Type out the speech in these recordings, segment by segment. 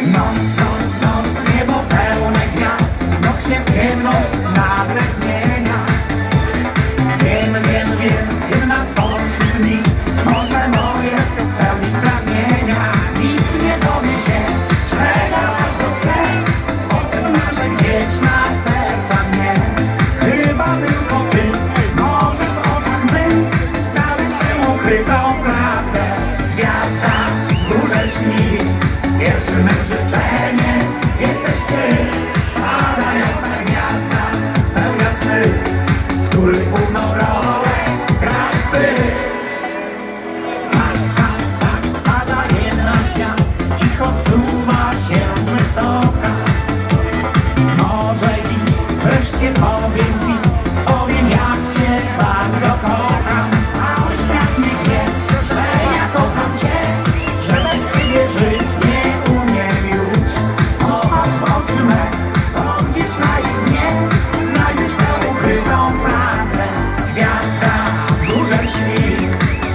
Noc, noc, noc, niebo pełne gwiazd. Znów się ciemność nagle zmienia. Wiem, wiem, wiem, jedna z gorszych dni Może moje spełnić pragnienia. Nikt nie dowie się, że ja bardzo chcę. O tym marzę gdzieś na serca mnie. Chyba tylko ty możesz w oczach mych Zamyślę ukrytą prawdę. Pierwszym mężyczeniem jesteś ty, spadająca gwiazda.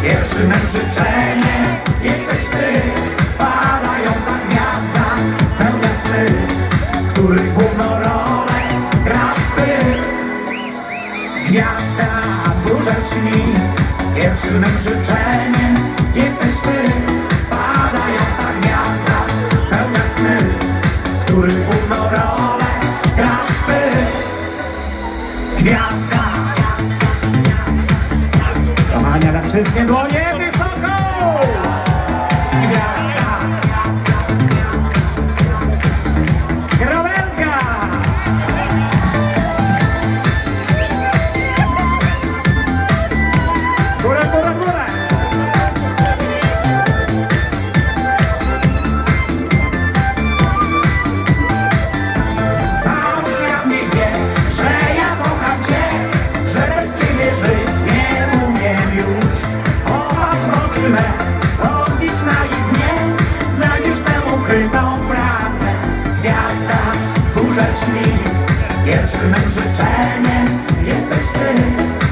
Pierwszym mym życzeniem jesteś ty. Spadająca gwiazda spełnia sny, których główną rolę grasz ty. Gwiazda w górze śni, pierwszym mym życzeniem jesteś ty. Spadająca gwiazda spełnia sny, których główną rolę grasz ty. Gwiazda. Pues es que no viene Pierwszym życzeniem? Jesteś Ty